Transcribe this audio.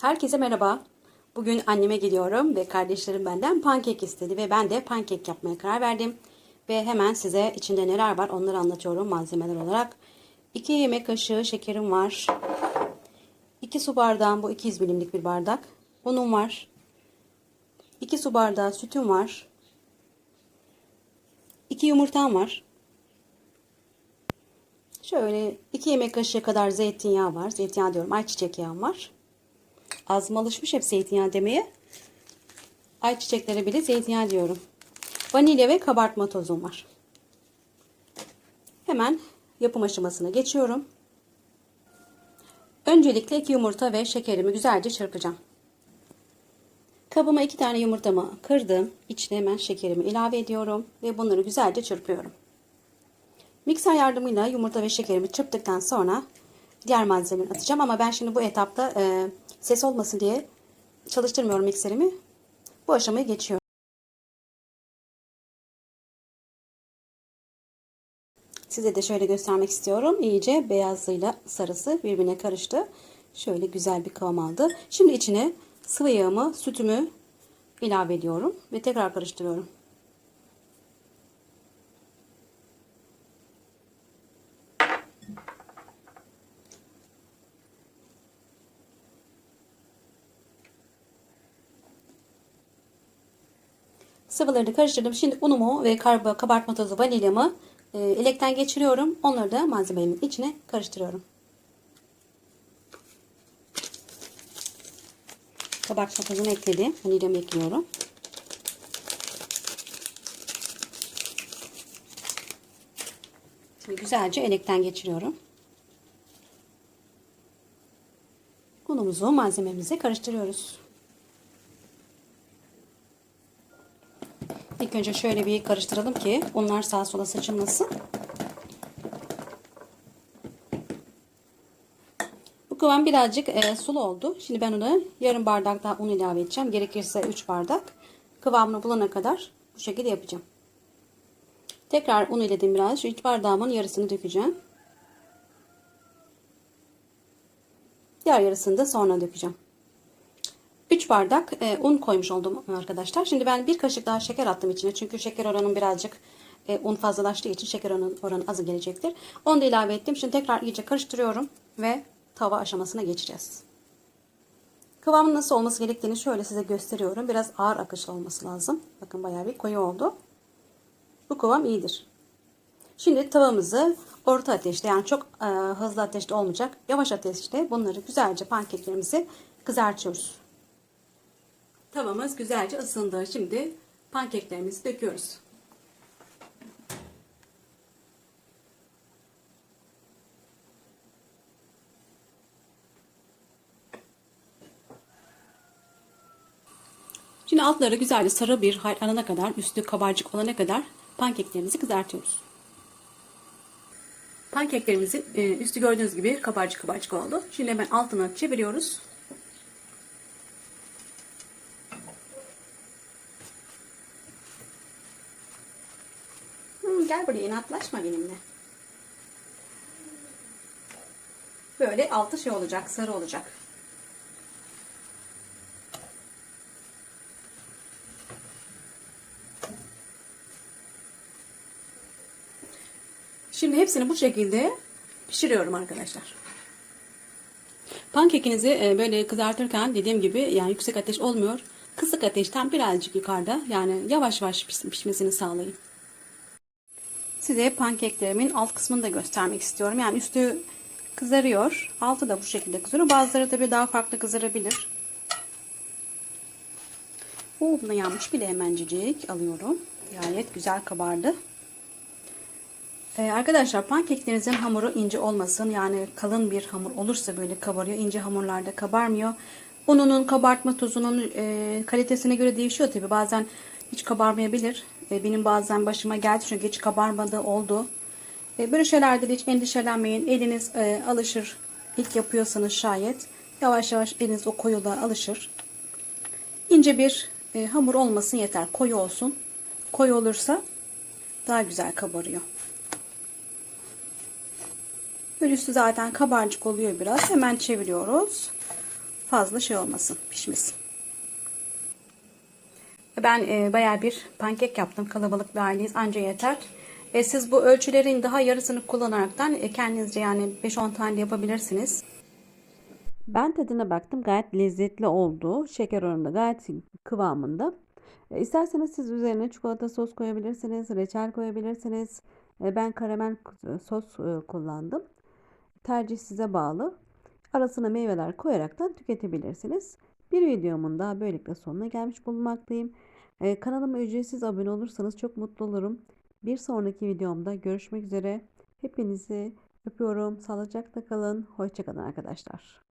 Herkese merhaba. Bugün anneme gidiyorum ve kardeşlerim benden pankek istedi ve ben de pankek yapmaya karar verdim. Ve hemen size içinde neler var onları anlatıyorum malzemeler olarak. 2 yemek kaşığı şekerim var. 2 su bardağım bu 200 milimlik bir bardak. Unum var. 2 su bardağı sütüm var. 2 yumurtam var. Şöyle 2 yemek kaşığı kadar zeytinyağı var. Zeytinyağı diyorum ayçiçek yağım var. Ağzıma alışmış hep zeytinyağı demeye. Ayçiçeklere bile zeytinyağı diyorum. Vanilya ve kabartma tozum var. Hemen yapım aşamasına geçiyorum. Öncelikle iki yumurta ve şekerimi güzelce çırpacağım. Kabıma iki tane yumurtamı kırdım. İçine hemen şekerimi ilave ediyorum ve bunları güzelce çırpıyorum. Mikser yardımıyla yumurta ve şekerimi çırptıktan sonra diğer malzemeleri atacağım ama ben şimdi bu etapta e, ses olmasın diye çalıştırmıyorum mikserimi. Bu aşamayı geçiyorum. Size de şöyle göstermek istiyorum. İyice beyazıyla sarısı birbirine karıştı. Şöyle güzel bir kıvam aldı. Şimdi içine sıvı yağımı, sütümü ilave ediyorum ve tekrar karıştırıyorum. Sıvılarını karıştırdım. Şimdi unumu ve karba, kabartma tozu, vanilyamı e, elekten geçiriyorum. Onları da malzememin içine karıştırıyorum. Kabartma tozunu ekledim. Vanilyamı ekliyorum. Şimdi güzelce elekten geçiriyorum. Unumuzu malzememize karıştırıyoruz. İlk önce şöyle bir karıştıralım ki onlar sağa sola saçılmasın. Bu kıvam birazcık e, sulu oldu. Şimdi ben ona yarım bardak daha un ilave edeceğim. Gerekirse 3 bardak. Kıvamını bulana kadar bu şekilde yapacağım. Tekrar un iledim biraz. Şu 3 bardağımın yarısını dökeceğim. Diğer yarısını da sonra dökeceğim. 3 bardak e, un koymuş oldum arkadaşlar. Şimdi ben bir kaşık daha şeker attım içine. Çünkü şeker oranım birazcık e, un fazlalaştığı için şeker oranı, oranı azı gelecektir. Onu da ilave ettim. Şimdi tekrar iyice karıştırıyorum ve tava aşamasına geçeceğiz. Kıvamın nasıl olması gerektiğini şöyle size gösteriyorum. Biraz ağır akışlı olması lazım. Bakın bayağı bir koyu oldu. Bu kıvam iyidir. Şimdi tavamızı orta ateşte yani çok e, hızlı ateşte olmayacak. Yavaş ateşte bunları güzelce pankeklerimizi kızartıyoruz. Tavamız güzelce ısındı. Şimdi pankeklerimizi döküyoruz. Şimdi altları güzelce sarı bir hal alana kadar, üstü kabarcık olana kadar pankeklerimizi kızartıyoruz. Pankeklerimizin e, üstü gördüğünüz gibi kabarcık kabarcık oldu. Şimdi hemen altına çeviriyoruz. Gel buraya inatlaşma benimle. Böyle altı şey olacak, sarı olacak. Şimdi hepsini bu şekilde pişiriyorum arkadaşlar. Pankekinizi e, böyle kızartırken dediğim gibi yani yüksek ateş olmuyor. Kısık ateşten birazcık yukarıda yani yavaş yavaş pişmesini sağlayın. Size pankeklerimin alt kısmını da göstermek istiyorum. Yani üstü kızarıyor. Altı da bu şekilde kızarıyor. Bazıları tabii daha farklı kızarabilir. Oo, buna yanmış bile hemencik alıyorum. Gayet güzel kabardı. Ee, arkadaşlar pankeklerinizin hamuru ince olmasın. Yani kalın bir hamur olursa böyle kabarıyor. İnce hamurlarda kabarmıyor. Ununun kabartma tozunun e, kalitesine göre değişiyor tabii. Bazen hiç kabarmayabilir. E, benim bazen başıma geldi çünkü hiç kabarmadı oldu. E, böyle şeylerde de hiç endişelenmeyin. Eliniz e, alışır. İlk yapıyorsanız şayet. Yavaş yavaş eliniz o koyuluğa alışır. İnce bir e, hamur olmasın yeter. Koyu olsun. Koyu olursa daha güzel kabarıyor. Böyle üstü zaten kabarcık oluyor biraz. Hemen çeviriyoruz. fazla şey olmasın, pişmesin. Ben e, bayağı bir pankek yaptım. Kalabalık bir aileyiz. Anca yeter. E, siz bu ölçülerin daha yarısını kullanaraktan e, kendinizce yani 5-10 tane yapabilirsiniz. Ben tadına baktım. Gayet lezzetli oldu. Şeker oranı gayet kıvamında. E, İsterseniz siz üzerine çikolata sos koyabilirsiniz, reçel koyabilirsiniz. E, Ben karamel k- sos e, kullandım. Tercih size bağlı. Arasına meyveler koyaraktan tüketebilirsiniz. Bir videomun daha böylelikle sonuna gelmiş bulunmaktayım. E, Kanalıma ücretsiz abone olursanız çok mutlu olurum. Bir sonraki videomda görüşmek üzere. Hepinizi öpüyorum. Sağlıcakla kalın. Hoşçakalın arkadaşlar.